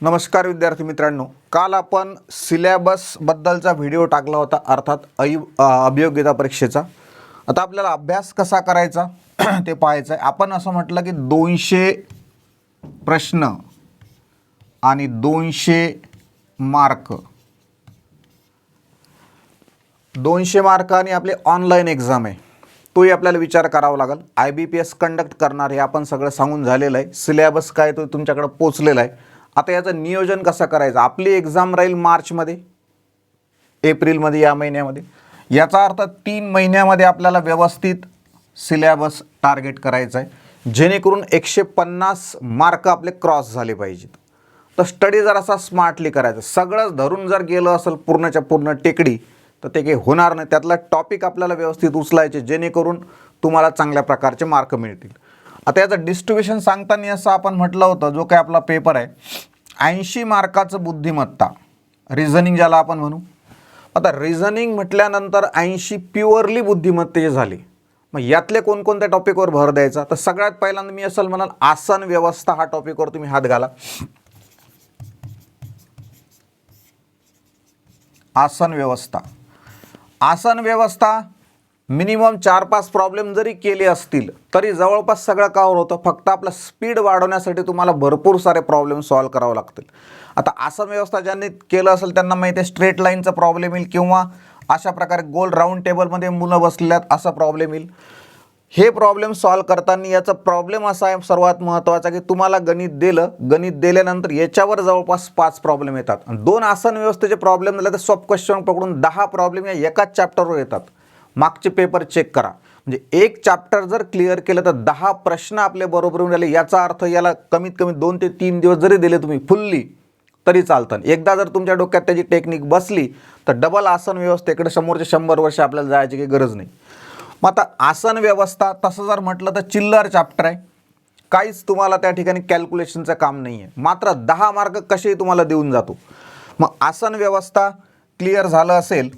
नमस्कार विद्यार्थी मित्रांनो. काल आपण सिलॅबसबद्दलचा व्हिडिओ टाकला होता अर्थात अय अभियोग्यता परीक्षेचा. आता आपल्याला अभ्यास कसा करायचा ते पाहायचं आहे. आपण असं म्हटलं की दोनशे प्रश्न आणि दोनशे मार्क. दोनशे मार्क आणि आपले ऑनलाईन एक्झाम आहे. तोही आपल्याला विचार करावा लागेल. I B P S conduct करणार हे आपण सगळं सांगून झालेलं आहे. सिलेबस काय तो तुमच्याकडं पोचलेला आहे. आता याचं नियोजन कसं करायचं? आपली एक्झाम राहील मार्चमध्ये एप्रिलमध्ये या महिन्यामध्ये. याचा अर्थ तीन महिन्यामध्ये आपल्याला व्यवस्थित सिलेबस टार्गेट करायचा आहे जेणेकरून एकशे पन्नास मार्क आपले क्रॉस झाले पाहिजेत. तर स्टडी जर असा स्मार्टली करायचा. सगळंच धरून जर गेलं असेल पूर्णच्या पूर्ण टेकडी तर ते काही होणार नाही. त्यातला टॉपिक आपल्याला व्यवस्थित उचलायचे जेणेकरून तुम्हाला चांगल्या प्रकारचे मार्क मिळतील. आता याचं डिस्ट्रीब्युशन सांगताना असं आपण म्हटलं होतं जो काही आपला पेपर आहे ऐंशी मार्काचं बुद्धिमत्ता. रिझनिंग ज्याला आपण म्हणू. आता रिझनिंग म्हटल्यानंतर ऐंशी प्युअरली बुद्धिमत्तेची झाली. मग यातले कोणकोणत्या टॉपिकवर भर द्यायचा? तर सगळ्यात पहिल्यांदा मी असं म्हणाल आसन व्यवस्था हा टॉपिकवर तुम्ही हात घाला. आसन व्यवस्था. आसन व्यवस्था मिनिमम चार पाच प्रॉब्लेम जरी केले असतील तरी जवळपास सगळं कावर होतं. फक्त आपलं स्पीड वाढवण्यासाठी तुम्हाला भरपूर सारे प्रॉब्लेम सॉल्व करावे लागतील. आता आसन व्यवस्था ज्यांनी केलं असेल त्यांना माहिती आहे स्ट्रेट लाईनचा प्रॉब्लेम येईल किंवा अशा प्रकारे गोल राऊंड टेबलमध्ये मुलं बसलेल्यात असा प्रॉब्लेम येईल. हे प्रॉब्लेम सॉल्व करताना याचा प्रॉब्लेम असा आहे सर्वात महत्त्वाचा की तुम्हाला गणित दिलं गणित दिल्यानंतर याच्यावर जवळपास पाच प्रॉब्लेम येतात. आणि दोन आसन व्यवस्थेचे प्रॉब्लेम झाले तर सॉफ्ट क्वेश्चन पकडून दहा प्रॉब्लेम या एकाच चॅप्टरवर येतात. मागचे पेपर चेक करा. म्हणजे एक चॅप्टर जर क्लिअर केलं तर दहा प्रश्न आपले बरोबर येऊन राहिले. याचा अर्थ याला कमीत कमी दोन ते तीन दिवस जरी दिले तुम्ही फुल्ली तरी चालतं. एकदा जर तुमच्या डोक्यात त्याची टेक्निक बसली तर डबल आसन व्यवस्थेकडे समोरचे शंभर वर्ष आपल्याला जायची काही गरज नाही. मग आता आसन व्यवस्था तसं जर म्हटलं तर चिल्लर चॅप्टर आहे. काहीच तुम्हाला त्या ठिकाणी कॅल्क्युलेशनचं काम नाही आहे मात्र दहा मार्क कसेही तुम्हाला देऊन जातो. मग आसन व्यवस्था क्लिअर झालं असेल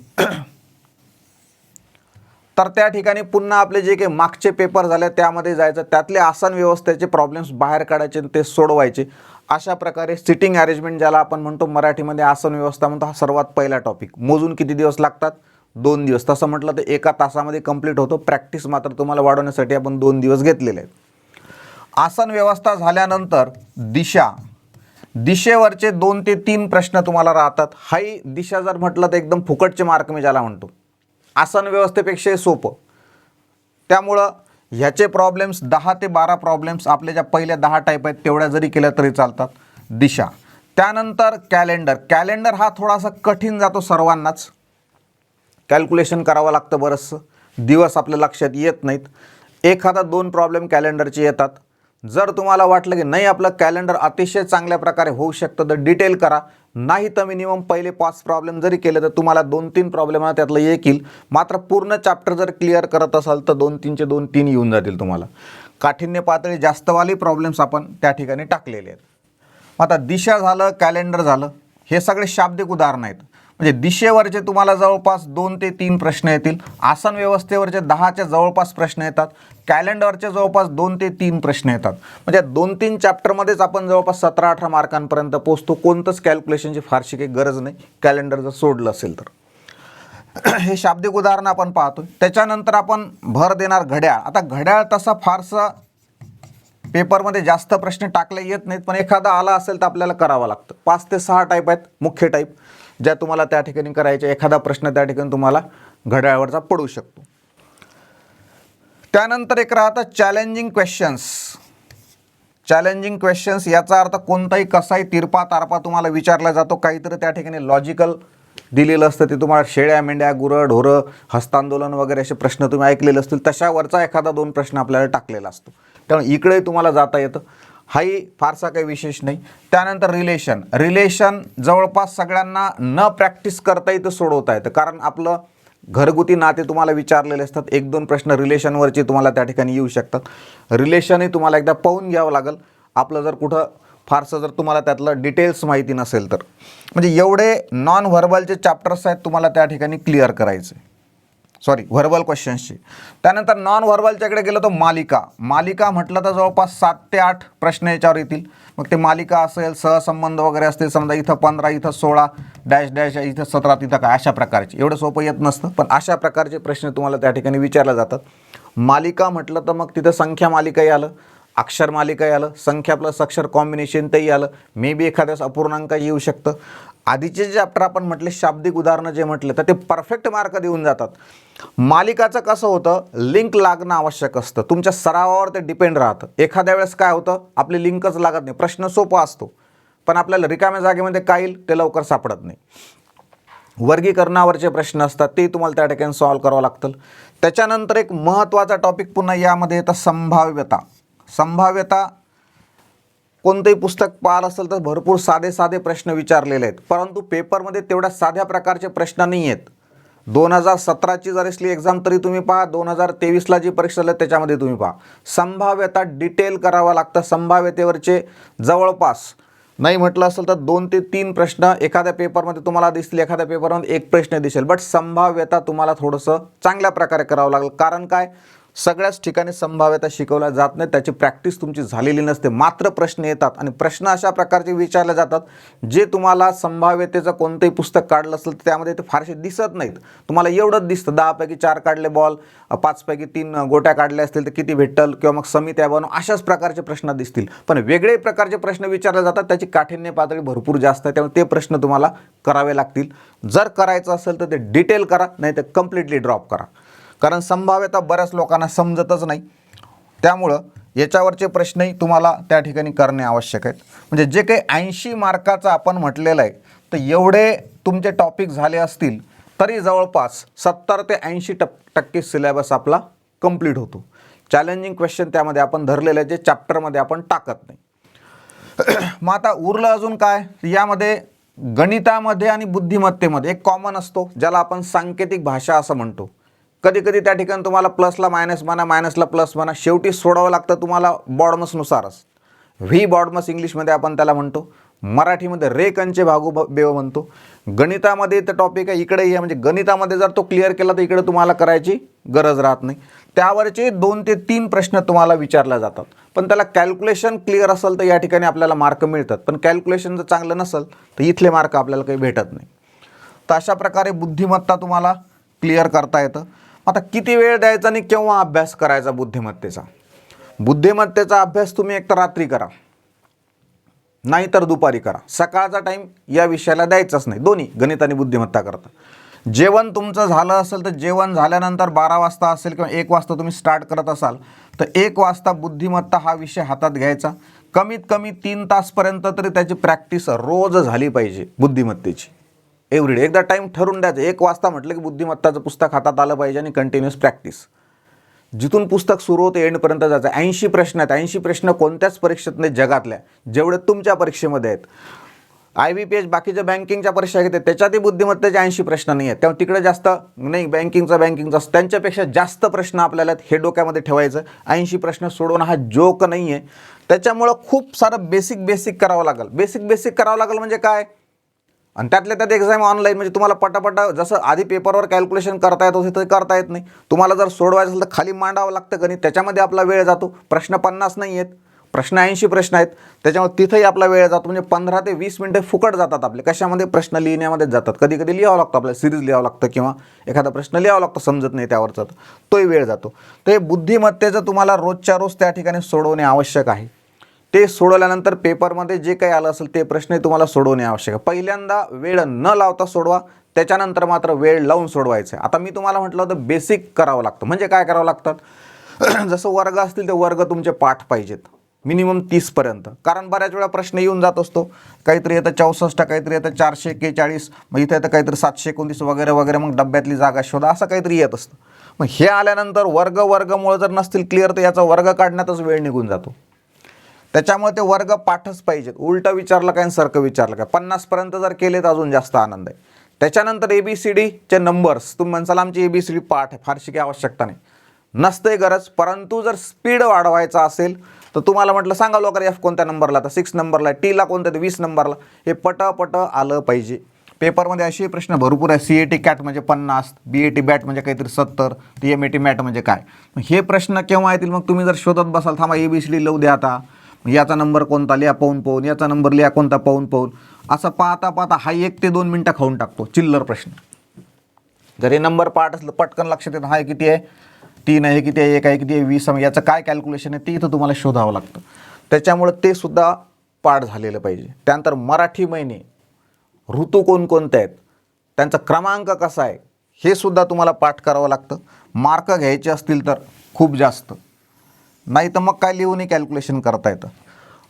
तर त्या ठिकाणी पुन्हा आपले जे काही मागचे पेपर झाले त्यामध्ये जायचं. त्यातले आसन व्यवस्थेचे प्रॉब्लेम्स बाहेर काढायचे आणि ते सोडवायचे. अशा प्रकारे सिटिंग अरेंजमेंट ज्याला आपण म्हणतो मराठीमध्ये आसन व्यवस्था म्हणतो हा सर्वात पहिला टॉपिक मोजून किती दिवस लागतात? दोन दिवस. तसं म्हटलं तर एका तासामध्ये कंप्लीट होतो. प्रॅक्टिस मात्र तुम्हाला वाढवण्यासाठी आपण दोन दिवस घेतलेले आहेत. आसन व्यवस्था झाल्यानंतर दिशा. दिशेवरचे दोन ते तीन प्रश्न तुम्हाला राहतात. हाही दिशा जर म्हटलं तर एकदम फुकटचे मार्क मी ज्याला म्हणतो. आसन व्यवस्थेपेक्षा सोपं. त्यामुळं ह्याचे प्रॉब्लेम्स दहा ते बारा प्रॉब्लेम्स आपल्या ज्या पहिल्या दहा टाईप आहेत तेवढ्या जरी केल्या तरी चालतात. दिशा. त्यानंतर कॅलेंडर कॅलेंडर हा थोडासा कठीण जातो सर्वांनाच. कॅल्क्युलेशन करावं लागतं बरंचसं. दिवस आपल्या लक्षात येत नाहीत. एखादा दोन प्रॉब्लेम कॅलेंडरचे येतात. जर तुम्हाला वाटलं की नाही आपलं कॅलेंडर अतिशय चांगल्या प्रकारे होऊ शकतं तर डिटेल करा. नाही तर मिनिमम पहिले पाच प्रॉब्लेम जरी केले तर तुम्हाला दोन तीन प्रॉब्लेम त्यातलं येतील येईल. मात्र पूर्ण चॅप्टर जर क्लिअर करत असाल तर दोन तीनचे दोन तीन येऊन जातील तुम्हाला. काठिण्य पातळी जास्तवाले प्रॉब्लेम्स आपण त्या ठिकाणी टाकलेले आहेत. आता दिशा झालं कॅलेंडर झालं हे सगळे शाब्दिक उदाहरण आहेत. म्हणजे दिशेवरचे तुम्हाला जवळपास दोन ते तीन प्रश्न येतील. आसन व्यवस्थेवरचे दहाच्या जवळपास प्रश्न येतात. कॅलेंडरचे जवळपास दोन ते तीन प्रश्न येतात. म्हणजे दोन तीन चॅप्टरमध्येच आपण जवळपास सतरा अठरा मार्कांपर्यंत पोचतो कोणतंच कॅल्क्युलेशनची फारशी काही गरज नाही. कॅलेंडर जर सोडलं असेल तर. हे शाब्दिक उदाहरण आपण पाहतो त्याच्यानंतर आपण भर देणार घड्याळ. आता घड्याळ तसा फारसा पेपरमध्ये जास्त प्रश्न टाकले येत नाहीत पण एखादा आला असेल तर आपल्याला करावं लागतं. पाच ते सहा टाईप आहेत मुख्य टाईप ज्या तुम्हाला त्या ठिकाणी करायच्या एखादा प्रश्न त्या ठिकाणी तुम्हाला घड्याळावरचा पडू शकतो. त्यानंतर एक राहतं चॅलेंजिंग क्वेश्चन्स चॅलेंजिंग क्वेश्चन्स याचा अर्थ कोणताही कसाही तिरपा तारपा तुम्हाला विचारला जातो काहीतरी त्या ठिकाणी लॉजिकल दिलेलं असतं ते तुम्हाला शेळ्या मेंढ्या गुरं ढोरं हस्तांदोलन वगैरे असे प्रश्न तुम्ही ऐकलेले असतील तशावरचा एखादा दोन प्रश्न आपल्याला टाकलेला असतो. त्यामुळे इकडे तुम्हाला जाता येतं. हाही फारसा काही विशेष नाही. त्यानंतर रिलेशन रिलेशन जवळपास सगळ्यांना न प्रॅक्टिस करता येतं सोडवता येतं कारण आपलं घरगुती नाते तुम्हाला विचारलेले असतात. एक दोन प्रश्न रिलेशनवरचे तुम्हाला त्या ठिकाणी येऊ शकतात. रिलेशनही तुम्हाला एकदा पाहून घ्यावं लागेल. आपलं जर कुठं फारसं जर तुम्हाला त्यातलं डिटेल्स माहिती नसेल तर. म्हणजे एवढे नॉन व्हर्बलचे चॅप्टर्स आहेत तुम्हाला त्या ठिकाणी क्लिअर करायचे. सॉरी व्हर्बल क्वेश्चन्सची त्यानंतर नॉन व्हर्बलच्याकडे गेलो तर मालिका. मालिका म्हटलं तर जवळपास सात ते आठ प्रश्न याच्यावर येतील. मग ते मालिका असेल सहसंबंध वगैरे असतील समजा इथं पंधरा इथं सोळा डॅश डॅश इथं सतरा तिथं काय अशा प्रकारचे. एवढं सोपं येत नसतं पण अशा प्रकारचे प्रश्न तुम्हाला त्या ठिकाणी विचारले जातात. मालिका म्हटलं तर मग तिथं संख्या मालिकाही आलं अक्षर मालिकाही आलं संख्या प्लस अक्षर कॉम्बिनेशन तेही आलं. मे बी एखाद्यास अपूर्णांक येऊ शकतं. आधीचे जे चॅप्टर आपण म्हटले शाब्दिक उदाहरणं जे म्हटले तर ते परफेक्ट मार्क देऊन जातात. मालिकाचं कसं होतं? लिंक लागणं आवश्यक असतं. तुमच्या सरावावर ते डिपेंड राहतं. एखाद्या वेळेस काय होतं? आपली लिंकच लागत नाही. प्रश्न सोपा असतो. पण आपल्याला रिकाम्या जागेमध्ये काय येईल? ते लवकर सापडत नाही. वर्गीकरणावरचे प्रश्न असतात. ते तुम्हाला त्या ठिकाणी सॉल्व्ह करावं लागतं. त्याच्यानंतर एक महत्त्वाचा टॉपिक पुन्हा यामध्ये येतं संभाव्यता. संभाव्यता कोणतंही पुस्तक पाहत असेल तर भरपूर साधे साधे प्रश्न विचारलेले आहेत. परंतु पेपरमध्ये तेवढ्या साध्या प्रकारचे प्रश्न नाही आहेत. दोन हजार सतराची जर असली एक्झाम तरी तुम्ही पहा दोन हजार तेवीसला जी परीक्षा झाली त्याच्यामध्ये तुम्ही पहा. संभाव्यता डिटेल करावं लागतं संभाव्यतेवरचे जवळपास. नाही म्हटलं असेल तर दोन ते तीन प्रश्न एखाद्या पेपरमध्ये तुम्हाला दिसतील एखाद्या पेपरमध्ये एक प्रश्न दिसेल. बट संभाव्यता तुम्हाला थोडंसं चांगल्या प्रकारे करावं लागेल. कारण काय? सगळ्याच ठिकाणी संभाव्यता शिकवल्या जात नाही त्याची प्रॅक्टिस तुमची झालेली नसते. मात्र प्रश्न येतात आणि प्रश्न अशा प्रकारचे विचारले जातात जे तुम्हाला संभाव्यतेचं कोणतंही पुस्तक काढलं असेल तर त्यामध्ये ते फारसे दिसत नाहीत. तुम्हाला एवढंच दिसतं. दहापैकी चार काढले बॉल पाचपैकी तीन गोट्या काढल्या असतील तर किती भेटल किंवा मग समित्या बनव अशाच प्रकारचे प्रश्न दिसतील. पण वेगळे प्रकारचे प्रश्न विचारले जातात त्याची काठिण्य पातळी भरपूर जास्त आहे. त्यामुळे ते प्रश्न तुम्हाला करावे लागतील. जर करायचं असेल तर ते डिटेल करा नाही तर कम्प्लिटली ड्रॉप करा. कारण संभाव्यता बऱ्याच लोकांना समजतच नाही. त्यामुळं याच्यावरचे प्रश्नही तुम्हाला त्या ठिकाणी करणे आवश्यक आहेत. म्हणजे जे काही ऐंशी मार्काचं आपण म्हटलेलं आहे तर एवढे तुमचे टॉपिक झाले असतील तरी जवळपास सत्तर ते ऐंशी टप टक्के सिलेबस आपला कंप्लीट होतो. चॅलेंजिंग क्वेश्चन त्यामध्ये आपण धरलेले आहे जे चॅप्टरमध्ये आपण टाकत नाही. मग आता उरलं अजून काय? यामध्ये गणितामध्ये आणि बुद्धिमत्तेमध्ये एक कॉमन असतो ज्याला आपण सांकेतिक भाषा असं म्हणतो. कधी कधी त्या ठिकाणी तुम्हाला प्लसला मायनस म्हणा मायनसला प्लस म्हणा शेवटी सोडावं लागतं तुम्हाला बॉडमसनुसारच व्ही बॉडमस इंग्लिशमध्ये आपण त्याला म्हणतो. मराठीमध्ये रे कंचे भागू ब- बेव म्हणतो. गणितामध्ये तर टॉपिक आहे इकडेही आहे म्हणजे गणितामध्ये जर तो क्लिअर केला तर इकडे तुम्हाला करायची गरज राहत नाही. त्यावरचे दोन ते तीन प्रश्न तुम्हाला विचारले जातात. पण त्याला कॅल्क्युलेशन क्लिअर असेल तर या ठिकाणी आपल्याला मार्क मिळतात. पण कॅल्क्युलेशन जर चांगलं नसेल तर इथले मार्क आपल्याला काही भेटत नाही. तर अशा प्रकारे बुद्धिमत्ता तुम्हाला क्लिअर करता येतं. आता किती वेळ द्यायचा आणि केव्हा अभ्यास करायचा बुद्धिमत्तेचा? बुद्धिमत्तेचा अभ्यास तुम्ही एकतर रात्री करा. नाही तर दुपारी करा. सकाळचा टाईम या विषयाला द्यायचाच नाही. दोन्ही गणित आणि बुद्धिमत्ता करता. जेवण तुमचं झालं असेल तर जेवण झाल्यानंतर बारा वाजता असेल किंवा एक वाजता तुम्ही स्टार्ट करत असाल तर एक वाजता बुद्धिमत्ता हा विषय हातात घ्यायचा. कमीत कमी तीन तासपर्यंत तरी त्याची प्रॅक्टिस रोज झाली पाहिजे बुद्धिमत्तेची. एव्हरीडे एकदा टाईम ठरून द्यायचं. एक वाजता म्हटलं की बुद्धिमत्ताचं पुस्तक हातात आलं पाहिजे आणि कंटिन्युअस प्रॅक्टिस जिथून पुस्तक सुरू होते एंडपर्यंत जायचं. ऐंशी प्रश्न आहेत. ऐंशी प्रश्न कोणत्याच परीक्षेत नाही जगातल्या. जेवढे तुमच्या परीक्षेमध्ये आहेत. आय बी पी एच बाकीच्या बँकिंगच्या परीक्षा घेते. त्याच्यातही बुद्धिमत्तेचे ऐंशी प्रश्न नाही आहेत. तेव्हा तिकडे जास्त नाही बँकिंगचा बँकिंगचा त्यांच्यापेक्षा जास्त प्रश्न आपल्याला हे डोक्यामध्ये ठेवायचं. ऐंशी प्रश्न सोडवणं हा जोक नाही आहे त्याच्यामुळं खूप सारं बेसिक बेसिक करावं लागेल. बेसिक बेसिक करावं लागेल म्हणजे काय? आणि त्यातल्या त्यात एक्झाम ऑनलाईन म्हणजे तुम्हाला पटापटा जसं आधी पेपरवर कॅल्क्युलेशन करता येत होते ते करता येत नाही. तुम्हाला जर सोडवायचं असेल तर खाली मांडावं लागतं गणित. त्याच्यामध्ये आपला वेळ जातो. प्रश्न पन्नास नाही आहेत. प्रश्न ऐंशी प्रश्न आहेत. त्याच्यामुळे तिथंही आपला वेळ जातो. म्हणजे पंधरा ते वीस मिनटं फुकट जातात आपले. कशामध्ये? प्रश्न लिहिण्यामध्ये जातात. कधी कधी लिहावं लागतं. आपल्याला सिरीज लिहावं लागतं किंवा एखादा प्रश्न लिहावा लागतो समजत नाही त्यावरचा. तोही वेळ जातो. तर हे बुद्धिमत्तेचं तुम्हाला रोजच्या रोज त्या ठिकाणी सोडवणे आवश्यक आहे. ते सोडवल्यानंतर पेपरमध्ये जे काही आलं असेल ते प्रश्न तुम्हाला सोडवणे आवश्यक आहे. पहिल्यांदा वेळ न लावता सोडवा त्याच्यानंतर मात्र वेळ लावून सोडवायचं आहे. आता मी तुम्हाला म्हटलं होतं बेसिक करावं लागतं. म्हणजे काय करावं लागतात जसं वर्ग असतील ते वर्ग तुमचे पाठ पाहिजेत. मिनिमम तीसपर्यंत कारण बऱ्याच वेळा प्रश्न येऊन जात असतो. काहीतरी येतं चौसष्ट काहीतरी येतं चारशे एक्केचाळीस मग इथं येतं काहीतरी सातशे एकोणतीस वगैरे वगैरे मग डब्यातली जागा शोधा. असं काहीतरी येत असतं. मग हे आल्यानंतर वर्ग वर्गमुळं जर नसतील क्लिअर तर याचा वर्ग काढण्यातच वेळ निघून जातो. त्याच्यामुळे ते वर्ग पाठच पाहिजेत. उलटं विचारलं काय आणि सरकं विचारलं काय? पन्नासपर्यंत जर केले तर अजून जास्त आनंद आहे. त्याच्यानंतर ए बी सी डीचे नंबर्स तुम्ही म्हणसाल आमची ए बी सी डी पाठ आहे. फारशी काही आवश्यकता नाही. नसते गरज परंतु जर स्पीड वाढवायचा असेल तर तुम्हाला म्हटलं सांगा लोकर एफ कोणत्या नंबरला तर सिक्स नंबरला टीला कोणत्या वीस नंबरला हे पट पट आलं पाहिजे. पेपरमध्ये असे प्रश्न भरपूर आहे सी ए टी कॅट म्हणजे पन्नास बी ए टी बॅट म्हणजे काहीतरी सत्तर T M A T mat म्हणजे काय? हे प्रश्न केव्हा येतील? मग तुम्ही जर शोधत बसाल थांबा ए बी सी डी लावू द्या आता. म्हणजे याचा नंबर कोणता लिहा पाहून पाहून. याचा नंबर लिहा कोणता पाहून पाहून. असं पाहता पाहता हा एक ते दोन मिनटं खाऊन टाकतो. चिल्लर प्रश्न. जर हे नंबर पाठ असलं पटकन लक्षात येतं हा किती आहे? तीन आहे किती आहे? एक आहे किती आहे? वीस आहे. याचं काय कॅल्क्युलेशन आहे ते इथं तुम्हाला शोधावं लागतं. त्याच्यामुळं ते सुद्धा पाठ झालेलं पाहिजे. त्यानंतर मराठी महिने ऋतू कोणकोणते आहेत? त्यांचा क्रमांक कसा आहे? हे सुद्धा तुम्हाला पाठ करावं लागतं. मार्क घ्यायचे असतील तर खूप जास्त. नाही तर मग काय लिहूनही कॅल्क्युलेशन करता येतं?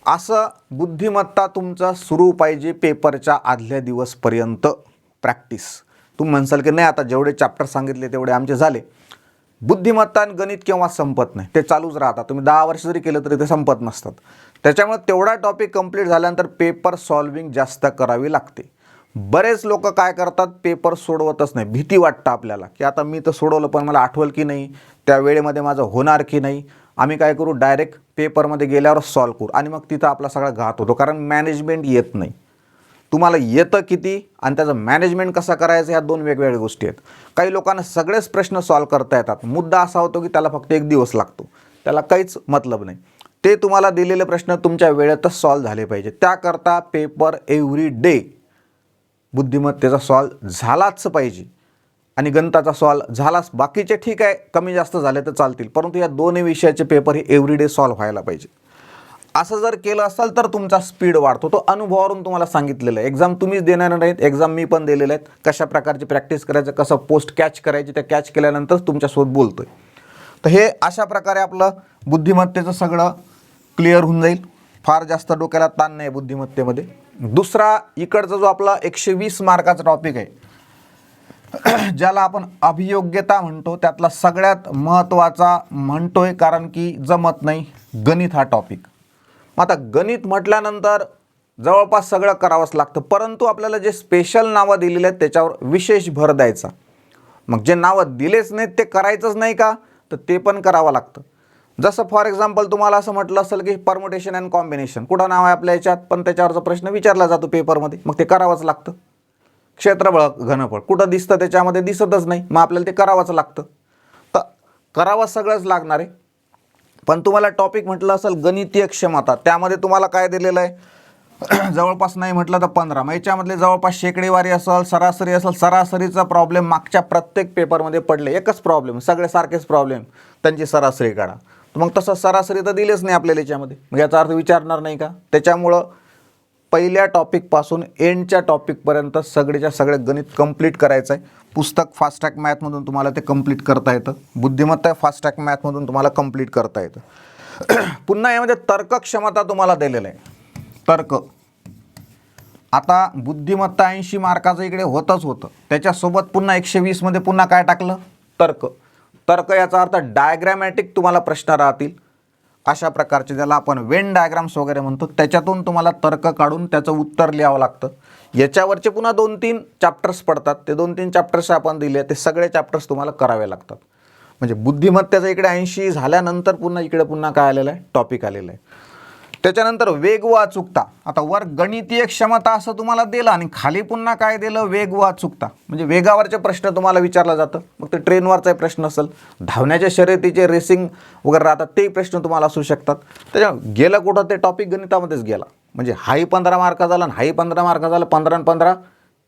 असं बुद्धिमत्ता तुमचा सुरू पाहिजे पेपरच्या आदल्या दिवसपर्यंत प्रॅक्टिस तुम्ही म्हणसाल की नाही आता जेवढे चॅप्टर सांगितले तेवढे आमचे झाले. बुद्धिमत्ता आणि गणित केव्हा संपत नाही? ते चालूच राहतात. तुम्ही दहा वर्ष जरी केलं तरी ते संपत नसतात. त्याच्यामुळे तेवढा टॉपिक कंप्लीट झाल्यानंतर पेपर सॉल्विंग जास्त करावी लागते. बरेच लोक काय करतात पेपर सोडवतच नाही. भीती वाटतं आपल्याला की आता मी तर सोडवलं पण मला आठवल की नाही? त्या वेळेमध्ये माझं होणार की नाही? आम्ही काय करू? डायरेक्ट पेपरमध्ये गेल्यावर सॉल्व करू. आणि मग तिथं आपला सगळा घात होतो. कारण मॅनेजमेंट येत नाही. तुम्हाला येतं किती आणि त्याचं मॅनेजमेंट कसं करायचं? ह्या दोन वेगवेगळ्या गोष्टी आहेत. काही लोकांना सगळेच प्रश्न सॉल्व करता येतात. मुद्दा असा होतो की त्याला फक्त एक दिवस लागतो. त्याला काहीच मतलब नाही. ते तुम्हाला दिलेले प्रश्न तुमच्या वेळेतच सॉल्व झाले पाहिजे त्याकरता पेपर एव्हरी डे बुद्धिमत्तेचा सॉल्व झालाच पाहिजे. आणि गणिताचा सॉल्व झालाच. बाकीचे ठीक आहे कमी जास्त झाले तर चालतील. परंतु या दोन्ही विषयाचे पेपर हे एव्हरीडे सॉल्व व्हायला पाहिजे. असं जर केलं असाल तर तुमचा स्पीड वाढतो. तो अनुभवावरून तुम्हाला सांगितलेलं आहे. एक्झाम तुम्हीच देणार नाहीत एक्झाम मी पण दिलेले आहेत. कशा प्रकारची प्रॅक्टिस करायचं कसं पोस्ट कॅच करायची त्या कॅच केल्यानंतर तुमच्यासोबत बोलतो आहे तर हे अशा प्रकारे आपलं बुद्धिमत्तेचं सगळं क्लिअर होऊन जाईल. फार जास्त डोक्याला ताण नाही बुद्धिमत्तेमध्ये. दुसरा इकडचा जो आपला एकशे वीस मार्काचा टॉपिक आहे ज्याला आपण अभियोग्यता म्हणतो त्यातला सगळ्यात महत्त्वाचा म्हणतोय कारण की जमत नाही गणित हा टॉपिक आता गणित म्हटल्यानंतर जवळपास सगळं करावंच लागतं परंतु आपल्याला जे स्पेशल नावं दिलेली आहेत त्याच्यावर विशेष भर द्यायचा. मग जे नावं दिलेच नाहीत ते करायचंच नाही का? तर ते पण करावं लागतं. जसं फॉर एक्झाम्पल तुम्हाला असं म्हटलं असेल की परमुटेशन अँड कॉम्बिनेशन कुठं नाव आहे आपल्या याच्यात? पण त्याच्यावरचा प्रश्न विचारला जातो पेपरमध्ये मग ते करावंच लागतं. क्षेत्रफळ घनफळ. कुठं दिसतं त्याच्यामध्ये दिसतच नाही. मग आपल्याला ते करावंच लागतं. तर करावं सगळंच लागणार आहे. पण तुम्हाला टॉपिक म्हटलं असेल गणितीय क्षमता. त्यामध्ये तुम्हाला काय दिलेलं आहे? जवळपास नाही म्हटलं तर पंधरा. मग याच्यामधले जवळपास शेकडेवारी असेल सरासरी असेल सरासरीचा प्रॉब्लेम मागच्या प्रत्येक पेपरमध्ये पडले. एकच प्रॉब्लेम सगळे सारखेच प्रॉब्लेम त्यांची सरासरी काढा. मग तसं सरासरी तर दिलेच नाही आपल्याला याच्यामध्ये. मग याचा अर्थ विचारणार नाही का? त्याच्यामुळं पहिल्या टॉपिकपासून एंडच्या टॉपिकपर्यंत सगळेच्या सगळे गणित कंप्लीट करायचं आहे पुस्तक फास्ट ट्रॅक मॅथमधून तुम्हाला ते कंप्लीट करता येतं. बुद्धिमत्ता फास्ट ट्रॅक मॅथमधून तुम्हाला कंप्लीट करता येतं. पुन्हा यामध्ये तर्क क्षमता तुम्हाला दिलेलं आहे. तर्क. आता बुद्धिमत्ता ऐंशी मार्काचं इकडे होतच होतं. त्याच्यासोबत पुन्हा एकशे वीसमध्ये पुन्हा काय टाकलं? तर्क. तर्क याचा अर्थ डायग्रॅमॅटिक तुम्हाला प्रश्न राहतील. अशा प्रकारचे ज्याला आपण वेन डायग्राम्स वगैरे म्हणतो त्याच्यातून तुम्हाला तर्क काढून त्याचं उत्तर लिहावं लागतं. याच्यावरचे पुन्हा दोन तीन चॅप्टर्स पडतात. ते दोन तीन चॅप्टर्स आपण दिले ते सगळे चॅप्टर्स तुम्हाला करावे लागतात. म्हणजे बुद्धिमत्तेचं इकडे ऐंशी झाल्यानंतर पुन्हा इकडे पुन्हा काय आलेलं आहे? टॉपिक आलेलं आहे. त्याच्यानंतर वेग व अचूकता आता वर गणितीय क्षमता असं तुम्हाला दिलं आणि खाली पुन्हा काय दिलं? वेग व अचूकता म्हणजे वेगावरचे प्रश्न तुम्हाला विचारला जातं. मग ते ट्रेनवरचा प्रश्न असेल. धावण्याच्या शर्यतीचे रेसिंग वगैरे राहतात ते प्रश्न तुम्हाला असू शकतात. त्याच्या गेलं कुठं? ते टॉपिक गणितामध्येच गेला. म्हणजे हाही पंधरा मार्का झाला आणि हाही पंधरा मार्का झाला पंधरा आणि पंधरा.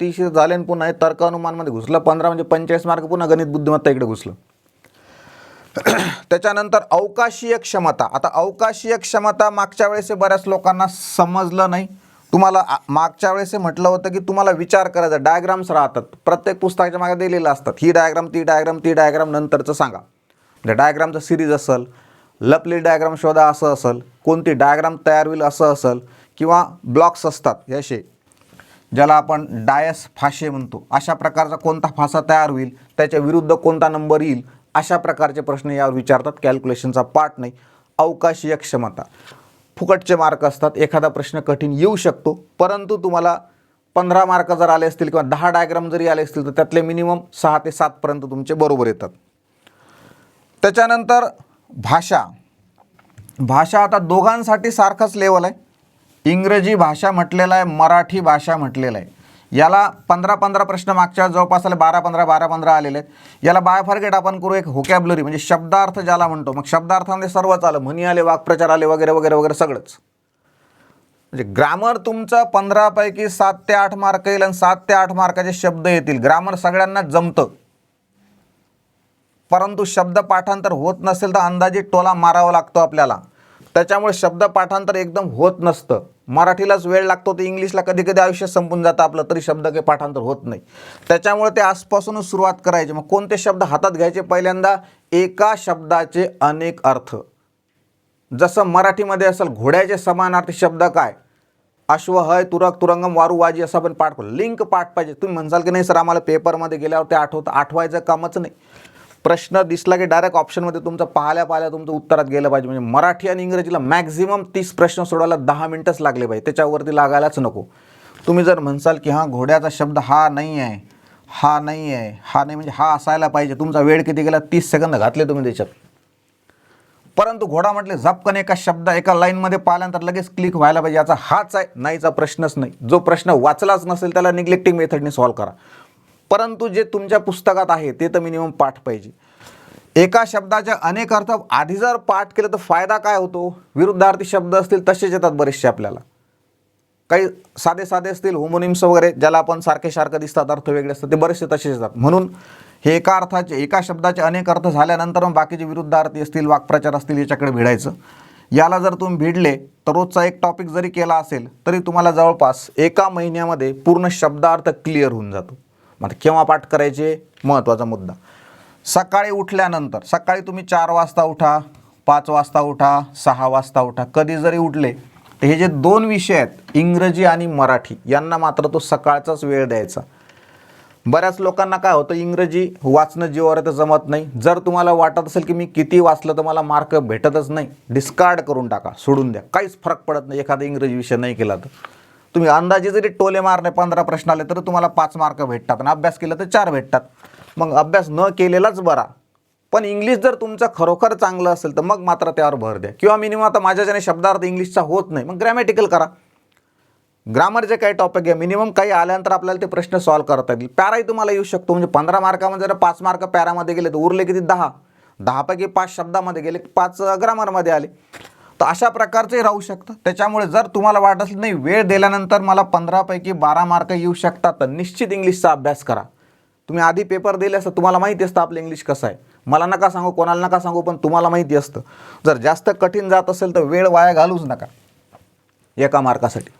तीस झाले आणि पुन्हा हे तर्क अनुमानमध्ये घुसलं. पंधरा म्हणजे पंचेचाळीस मार्क पुन्हा गणित बुद्धिमत्ता इकडे घुसलं. त्याच्यानंतर अवकाशीय क्षमता. आता अवकाशीय क्षमता मागच्या वेळेस बऱ्याच लोकांना समजलं नाही. तुम्हाला मागच्या वेळेस हे म्हटलं होतं की तुम्हाला विचार करायचा. डायग्राम्स राहतात. प्रत्येक पुस्तकाच्या मागे दिलेलं असतात. ही डायग्राम ती डायग्राम ती डायग्राम नंतरचं सांगा. म्हणजे डायग्रामचं सिरीज असेल लपली डायग्राम शोधा असं असेल कोणती डायग्राम तयार होईल असं असेल किंवा ब्लॉक्स असतात याशे ज्याला आपण डायस फाशे म्हणतो. अशा प्रकारचा कोणता फासा तयार होईल त्याच्या विरुद्ध कोणता नंबर येईल अशा प्रकारचे प्रश्न यावर विचारतात. कॅल्क्युलेशनचा पार्ट नाही. अवकाशीय क्षमता. फुकटचे मार्क असतात. एखादा प्रश्न कठीण येऊ शकतो. परंतु तुम्हाला पंधरा मार्क जर आले असतील किंवा दहा डायग्राम जरी आले असतील तर त्यातले मिनिमम सहा ते सातपर्यंत तुमचे बरोबर येतात. त्याच्यानंतर भाषा. भाषा आता दोघांसाठी सारखंच लेवल आहे. इंग्रजी भाषा म्हटलेलं आहे मराठी भाषा म्हटलेलं आहे. याला पंधरा पंधरा प्रश्न मागच्या जवळपास आले बारा पंधरा बारा पंधरा आलेले आहेत. याला बायफार्गेट आपण करू एक होकॅबलरी म्हणजे शब्दार्थ ज्याला म्हणतो. मग शब्दार्थामध्ये सर्वच आलं म्हणी आले वाक्प्रचार आले वगैरे वगैरे वगैरे सगळंच. म्हणजे ग्रामर तुमचं पंधरापैकी सात ते आठ मार्क येईल आणि सात ते आठ मार्काचे शब्द येतील. ग्रामर सगळ्यांना जमतं. परंतु शब्द पाठांतर होत नसेल तर अंदाजे टोला मारावा लागतो आपल्याला. त्याच्यामुळे शब्द पाठांतर एकदम होत नसतं. मराठीलाच वेळ लागतो ते इंग्लिशला कधी कधी आयुष्य संपून जातं आपलं तरी शब्द काही पाठांतर होत नाही. त्याच्यामुळे ते आजपासूनच सुरुवात करायची. मग कोणते शब्द हातात घ्यायचे? पहिल्यांदा एका शब्दाचे अनेक अर्थ. जसं मराठीमध्ये असेल घोड्याचे समानार्थी शब्द काय? अश्व हय तुरक तुरंगम वारू वाजी असं आपण पाठ करू. लिंक पाठ पाहिजे. तुम्ही म्हणसाल की नाही सर आम्हाला पेपरमध्ये गेल्यावर ते आठवतं. आठवायचं कामच नाही. प्रश्न दिसला की डायरेक्ट ऑप्शनमध्ये तुमचं पाहल्या पाहल्या तुमचं उत्तरात गेलं पाहिजे. म्हणजे मराठी आणि इंग्रजीला मॅक्झिमम तीस प्रश्न सोडवायला दहा मिनटंच लागले पाहिजे त्याच्यावरती लागायलाच नको. तुम्ही जर म्हणसाल की हां घोड्याचा शब्द हा नाही आहे हा नाही आहे हा नाही म्हणजे हा असायला पाहिजे. तुमचा वेळ किती गेला? तीस सेकंद घातले तुम्ही त्याच्यात. परंतु घोडा म्हटले झपकन एका शब्द एका लाईनमध्ये पाहिल्यानंतर लगेच क्लिक व्हायला पाहिजे. याचा हाच आहे नाहीचा प्रश्नच नाही. जो प्रश्न वाचलाच नसेल त्याला निग्लेक्टिंग मेथडने सॉल्व्ह करा. परंतु जे तुमच्या पुस्तकात आहे ते तर मिनिमम पाठ पाहिजे. एका शब्दाच्या अनेक अर्थ आधी जर पाठ केलं तर फायदा काय होतो? विरुद्धार्थी शब्द असतील तसेच येतात बरेचसे आपल्याला. काही साधे साधे असतील होमोनिम्स वगैरे ज्याला आपण सारखे सारखं दिसतात अर्थ वेगळे असतात ते बरेचसे तसेच येतात. म्हणून हे एका अर्थाचे एका शब्दाचे अनेक अर्थ झाल्यानंतर मग बाकीचे विरुद्धार्थी असतील वाक्प्रचार असतील याच्याकडे भिडायचं. याला जर तुम्ही भिडले तर रोजचा एक टॉपिक जरी केला असेल तरी तुम्हाला जवळपास एका महिन्यामध्ये पूर्ण शब्दार्थ क्लिअर होऊन जातो. मग केव्हा पाठ करायचे? महत्त्वाचा मुद्दा. सकाळी उठल्यानंतर सकाळी तुम्ही चार वाजता उठा पाच वाजता उठा सहा वाजता उठा कधी जरी उठले तर हे जे दोन विषय आहेत इंग्रजी आणि मराठी यांना मात्र तो सकाळचाच वेळ द्यायचा. बऱ्याच लोकांना काय होतं इंग्रजी वाचणं जीवावर तर जमत नाही. जर तुम्हाला वाटत असेल की मी किती वाचलं तर मला मार्क भेटतच नाही. डिस्कार्ड करून टाका सोडून द्या. काहीच फरक पडत नाही एखादा इंग्रजी विषय नाही केला तर. तुम्ही अंदाजे जरी टोले मारणे पंधरा प्रश्न आले तर तुम्हाला पाच मार्क भेटतात आणि अभ्यास केला तर चार भेटतात. मग अभ्यास न केलेलाच बरा. पण इंग्लिश जर तुमचं खरोखर चांगलं असेल तर मग मात्र त्यावर भर द्या. किंवा मिनिमम आता माझ्याच्याने शब्दार्थ इंग्लिशचा होत नाही मग ग्रॅमॅटिकल करा. ग्रामर जे काही टॉपिक आहे मिनिमम काही आल्यानंतर आपल्याला ते प्रश्न सॉल्व्ह करता येतील. पॅराही तुम्हाला येऊ शकतो. म्हणजे पंधरा मार्कामध्ये जर पाच मार्क पॅरामध्ये गेले तर उरले किती? दहा. दहापैकी पाच शब्दामध्ये गेले पाच ग्रामरमध्ये आले. तर अशा प्रकारचे राहू शकतं. त्याच्यामुळे जर तुम्हाला वाटत असेल नाही वेळ दिल्यानंतर मला पंधरापैकी बारा मार्क येऊ शकतात तर निश्चित इंग्लिशचा अभ्यास करा. तुम्ही आधी पेपर दिले असतं तुम्हाला माहिती असतं आपलं इंग्लिश कसं आहे. मला नका सांगू कोणाला नका सांगू पण तुम्हाला माहिती असतं. जर जास्त कठीण जात असेल तर वेळ वाया घालूच नका. एका मार्कासाठी.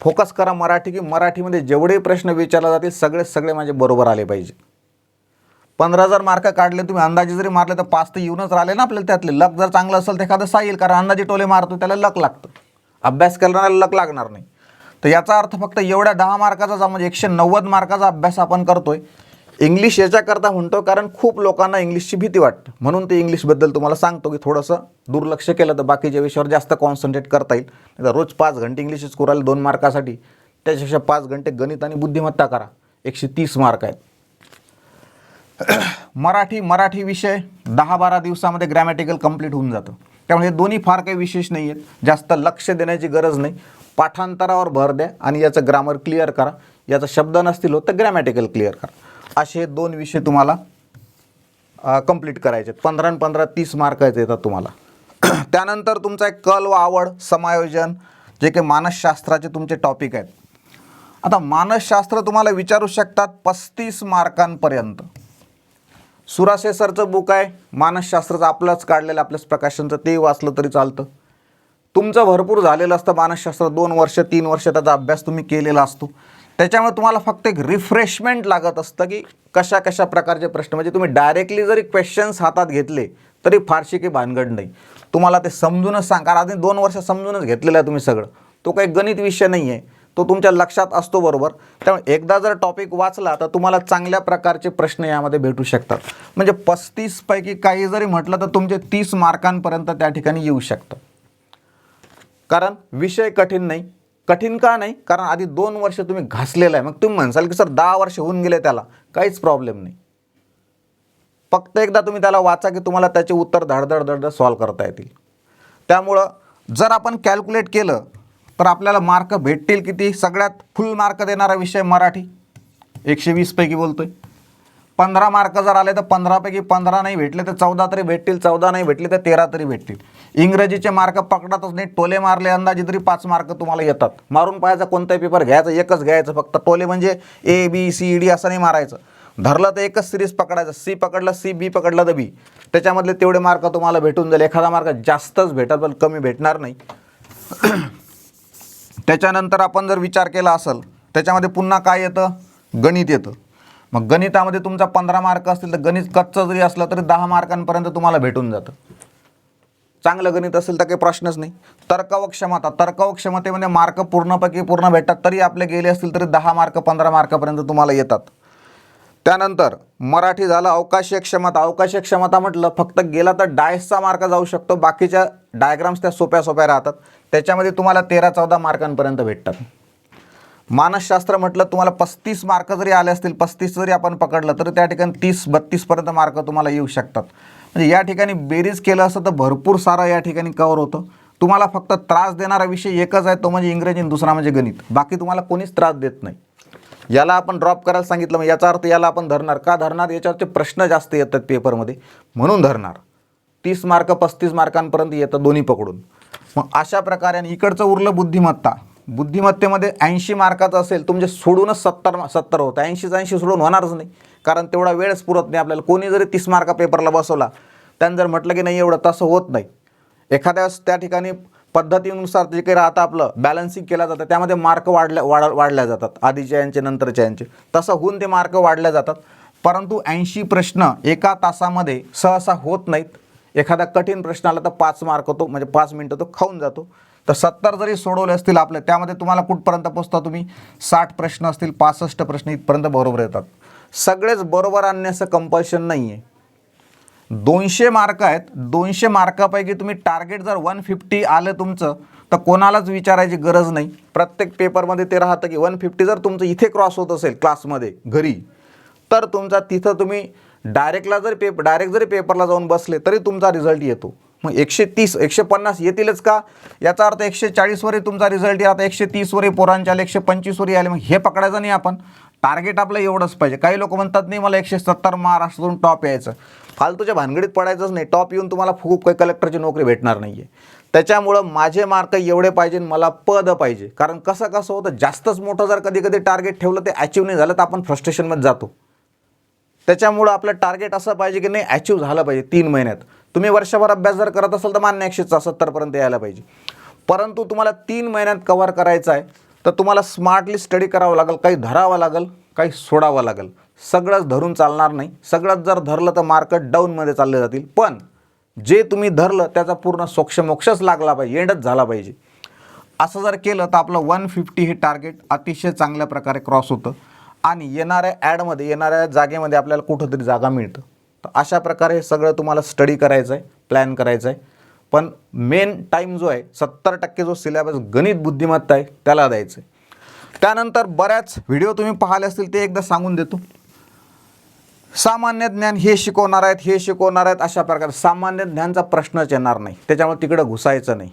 फोकस करा मराठी की मराठीमध्ये जेवढे प्रश्न विचारले जातील सगळे सगळे माझे बरोबर आले पाहिजे. पंधरा हजार मार्क काढले तुम्ही अंदाजे जरी मारले तर पाच तर येऊनच राहिले ना आपल्याला त्यातले. लक जर चांगलं असेल तर एखादं सा येईल कारण अंदाजे टोले मारतो त्याला लक लागतं. अभ्यास करणाऱ्याला लक लागणार नाही. तर याचा अर्थ फक्त एवढ्या दहा मार्काचा म्हणजे एकशे नव्वद मार्काचा अभ्यास आपण करतोय. इंग्लिश याच्याकरता म्हणतो कारण खूप लोकांना इंग्लिशची भीती वाटते. म्हणून ते इंग्लिशबद्दल तुम्हाला सांगतो की थोडंसं दुर्लक्ष केलं तर बाकीच्या विषयावर जास्त कॉन्सन्ट्रेट करता येईल. रोज पाच घंटे इंग्लिशच करायला दोन मार्कासाठी त्याच्यापेक्षा पाच घंटे गणित आणि बुद्धिमत्ता करा. एकशे तीस मार्क आहेत. मराठी मराठी विषय दहा बारा दिवसामध्ये ग्रॅमॅटिकल कंप्लीट होऊन जातं. त्यामुळे हे दोन्ही फार काही विशेष नाही आहेत जास्त लक्ष देण्याची गरज नाही. पाठांतरावर भर द्या आणि याचं ग्रामर क्लिअर करा. याचा शब्द नसतील होत तर ग्रॅमॅटिकल क्लिअर करा. असे दोन विषय तुम्हाला कंप्लीट करायचे आहेत पंधरा आणि पंधरा तीस मार्काचे येतात तुम्हाला. त्यानंतर तुमचा एक कल व आवड समायोजन जे काही मानसशास्त्राचे तुमचे टॉपिक आहेत. आता मानसशास्त्र तुम्हाला विचारू शकतात पस्तीस मार्कांपर्यंत सुराशे सरचं बुक आहे. मानसशास्त्राचं आपलंच काढलेलं आपल्याच प्रकाशनचं ते वाचलं तरी चालतं. तुमचं भरपूर झालेलं असतं मानसशास्त्र. दोन वर्ष तीन वर्ष त्याचा अभ्यास तुम्ही केलेला असतो. त्याच्यामुळे तुम्हाला फक्त एक रिफ्रेशमेंट लागत असतं की कशा कशा प्रकारचे प्रश्न. म्हणजे तुम्ही डायरेक्टली जरी क्वेश्चन्स हातात घेतले तरी फारशी काही भानगड नाही. तुम्हाला ते समजूनच सांग. कारण आधी दोन वर्ष समजूनच घेतलेलं आहे तुम्ही सगळं. तो काही गणित विषय नाही आहे तो तुमच्या लक्षात असतो बरोबर. त्यामुळे एकदा जर टॉपिक वाचला तर तुम्हाला चांगल्या प्रकारचे प्रश्न यामध्ये भेटू शकतात. म्हणजे पस्तीसपैकी काही जरी म्हटलं तर तुमचे तीस मार्कांपर्यंत त्या ठिकाणी येऊ शकतं. कारण विषय कठीण नाही. कठीण का नाही? कारण आधी दोन वर्ष तुम्ही घासलेलं आहे. मग तुम्ही म्हणसाल की सर दहा वर्ष होऊन गेले त्याला. काहीच प्रॉब्लेम नाही. फक्त एकदा तुम्ही त्याला वाचा की तुम्हाला त्याचे उत्तर धडधड धडधड सॉल्व करता येतील. त्यामुळं जर आपण कॅल्क्युलेट केलं तर आपल्याला मार्क भेटतील किती? सगळ्यात फुल मार्क देणारा विषय मराठी. एकशे वीसपैकी बोलतो आहे पंधरा मार्क जर आले तर पंधरापैकी पंधरा नाही भेटले तर चौदा तरी भेटतील चौदा नाही भेटले तर तेरा तरी भेटतील. इंग्रजीचे मार्क पकडतच नाही टोले मारले अंदाजे तरी पाच मार्क तुम्हाला येतात. मारून पाहायचा कोणताही पेपर घ्यायचा एकच घ्यायचं फक्त. टोले म्हणजे ए बी सी डी असं नाही मारायचं. धरलं तर एकच सिरीज पकडायचं. सी पकडलं सी बी पकडलं तर बी त्याच्यामधले तेवढे मार्क तुम्हाला भेटून जाईल. एखादा मार्क जास्तच भेटत पण कमी भेटणार नाही. त्याच्यानंतर आपण जर विचार केला असेल त्याच्यामध्ये पुन्हा काय येतं? गणित येतं. मग गणितामध्ये तुमचा पंधरा मार्क असतील तर गणित कच्चं जरी असलं तरी दहा मार्कांपर्यंत तुम्हाला भेटून जातं. चांगलं गणित असेल तर काही प्रश्नच नाही. तर्क व क्षमता तर्क व क्षमतेमध्ये म्हणजे मार्क पूर्णपैकी पूर्ण भेटतात तरी आपले गेले असतील तरी दहा मार्क पंधरा मार्कापर्यंत तुम्हाला येतात. त्यानंतर मराठी झालं अवकाशीय क्षमता अवकाशीय क्षमता म्हटलं फक्त गेला तर डायसचा मार्क जाऊ शकतो. बाकीच्या डायग्राम्स त्या सोप्या सोप्या राहतात. त्याच्यामध्ये तुम्हाला तेरा चौदा मार्कांपर्यंत भेटतात. मानसशास्त्र म्हटलं तुम्हाला पस्तीस मार्क जरी आले असतील पस्तीस जरी आपण पकडलं तर त्या ठिकाणी तीस बत्तीसपर्यंत मार्क तुम्हाला येऊ शकतात. म्हणजे या ठिकाणी बेरीज केलं असतं तर भरपूर सारा या ठिकाणी कवर होतं. तुम्हाला फक्त त्रास देणारा विषय एकच आहे तो म्हणजे इंग्रजी आणि दुसरा म्हणजे गणित. बाकी तुम्हाला कोणीच त्रास देत नाही. याला आपण ड्रॉप करायला सांगितलं मग याचा अर्थ याला आपण धरणार. का धरणार? याच्यावरचे प्रश्न जास्त येतात पेपरमध्ये म्हणून धरणार. तीस मार्क पस्तीस मार्कांपर्यंत येतं दोन्ही पकडून. मग अशा प्रकारे आणि इकडचं उरलं बुद्धिमत्ता. बुद्धिमत्तेमध्ये ऐंशी मार्काचं असेल तुमचे म्हणजे सोडूनच सत्तर सत्तर होतं. ऐंशीच ऐंशी सोडून होणारच नाही. कारण तेवढा वेळच पुरत नाही आपल्याला. कोणी जरी तीस मार्का पेपरला बसवला त्यानं जर म्हटलं की नाही एवढं तसं होत नाही. एखाद्या त्या ठिकाणी पद्धतीनुसार जे काही राहतं आपलं बॅलन्सिंग केलं जातं त्यामध्ये मार्क वाढल्या वाढ वाढल्या जातात. आधीच्या यांचे नंतरच्या यांचे. तसं होऊन ते मार्क वाढल्या जातात. परंतु ऐंशी प्रश्न एका तासामध्ये सहसा होत नाहीत. एखादा कठीण प्रश्न आला तर पाच मार्क होतो म्हणजे पाच मिनटं तो खाऊन जातो. तर सत्तर जरी सोडवले असतील आपले त्यामध्ये तुम्हाला कुठपर्यंत पोचता तुम्ही? साठ प्रश्न असतील पासष्ट प्रश्न इथपर्यंत बरोबर येतात. सगळेच बरोबर आणण्याचं कंपल्शन नाही आहे दोनशे मार्क आहेत दोनशे मार्कापैकी तुम्ही टार्गेट जर वन फिफ्टी आलं तुमचं तर कोणालाच विचारायची गरज नाही. प्रत्येक पेपरमध्ये ते राहतं की वन फिफ्टी जर तुमचं इथे क्रॉस होत असेल क्लासमध्ये घरी तर तुमचा तिथं तुम्ही डायरेक्टला जर पेपर डायरेक्ट जरी पेपरला जाऊन बसले तरी तुमचा रिझल्ट येतो. मग एकशे तीस एकशे पन्नास येतीलच का? याचा अर्थ एकशे चाळीसवरही तुमचा रिझल्ट आता एकशे तीसवरही पोरांचे आले एकशे पंचवीसवरही आले मग हे पकडायचं नाही आपण. टार्गेट आपलं एवढंच पाहिजे. काही लोक म्हणतात नाही मला एकशे सत्तर महाराष्ट्रातून टॉप यायचं फालतूच्या भानगडीत पडायचंच नाही. टॉप येऊन तुम्हाला खूप काही कलेक्टरची नोकरी भेटणार नाही आहे त्याच्यामुळं माझे मार्क एवढे पाहिजे मला पद पाहिजे. कारण कसं कसं होतं जास्तच मोठं जर कधी कधी टार्गेट ठेवलं ते अचीव नाही झालं तर आपण फ्रस्ट्रेशनमध्ये जातो. त्याच्यामुळं आपलं टार्गेट असं पाहिजे की नाही अचीव झालं पाहिजे तीन महिन्यात. तुम्ही वर्षभर अभ्यास जर करत असाल तर मान्य एकशे सत्तरपर्यंत यायला पाहिजे. परंतु तुम्हाला तीन महिन्यात कव्हर करायचं आहे तर तुम्हाला स्मार्टली स्टडी करावं लागेल काही धरावं लागेल काही सोडावं लागेल. सगळंच धरून चालणार नाही. सगळंच जर धरलं तर मार्क डाऊनमध्ये चालले जातील. पण जे तुम्ही धरलं त्याचा पूर्ण सोक्षमोक्षच लागला पाहिजे एंडच झाला पाहिजे. असं जर केलं तर आपलं वन फिफ्टी हे टार्गेट अतिशय चांगल्या प्रकारे क्रॉस होतं. आणि येणाऱ्या ॲडमध्ये येणाऱ्या जागेमध्ये आपल्याला कुठंतरी जागा मिळतं. तर अशा प्रकारे हे सगळं तुम्हाला स्टडी करायचं आहे प्लॅन करायचं आहे. पण मेन टाईम जो आहे सत्तर टक्के जो सिलेबस गणित बुद्धिमत्ता आहे त्याला द्यायचं आहे. त्यानंतर बऱ्याच व्हिडिओ तुम्ही पाहिले असतील ते एकदा सांगून देतो. सामान्य ज्ञान हे शिकवणार आहेत हे शिकवणार आहेत अशा प्रकारे सामान्य ज्ञानचा प्रश्नच येणार नाही. त्याच्यामुळे तिकडं घुसायचं नाही.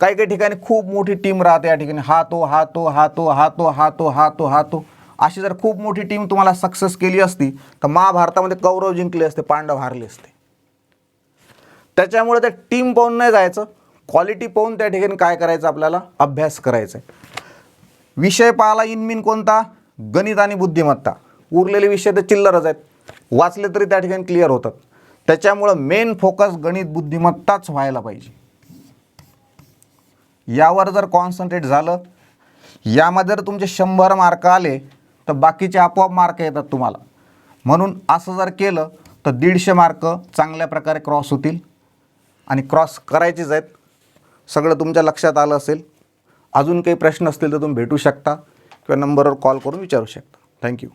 काही काही ठिकाणी खूप मोठी टीम राहते या ठिकाणी हा तो हा तो हा तो हा तो हा तो हा तो हा तो. अशी जर खूप मोठी टीम तुम्हाला सक्सेस केली असती तर महाभारतामध्ये कौरव जिंकले असते पांडव हारले असते. त्याच्यामुळे त्या टीम पाहून नाही जायचं. क्वालिटी पाहून त्या ठिकाणी काय करायचं आपल्याला? अभ्यास करायचा आहे. विषय पाहायला इनमिन कोणता? गणित आणि बुद्धिमत्ता. उरलेले विषय तर चिल्लरच आहेत. वाचले तरी त्या ठिकाणी क्लिअर होतात. त्याच्यामुळं मेन फोकस गणित बुद्धिमत्ताच व्हायला पाहिजे. यावर जर कॉन्सन्ट्रेट झालं यामध्ये जर तुमचे शंभर मार्क आले तर बाकीचे आपोआप मार्क येतात तुम्हाला. म्हणून असं जर केलं तर दीडशे मार्क चांगल्या प्रकारे क्रॉस होतील. आणि क्रॉस करायचेच आहेत. सगळं तुमच्या लक्षात आलं असेल. अजून काही प्रश्न असतील तर तुम्ही भेटू शकता. किंवा नंबरवर कॉल करून विचारू शकता. थँक्यू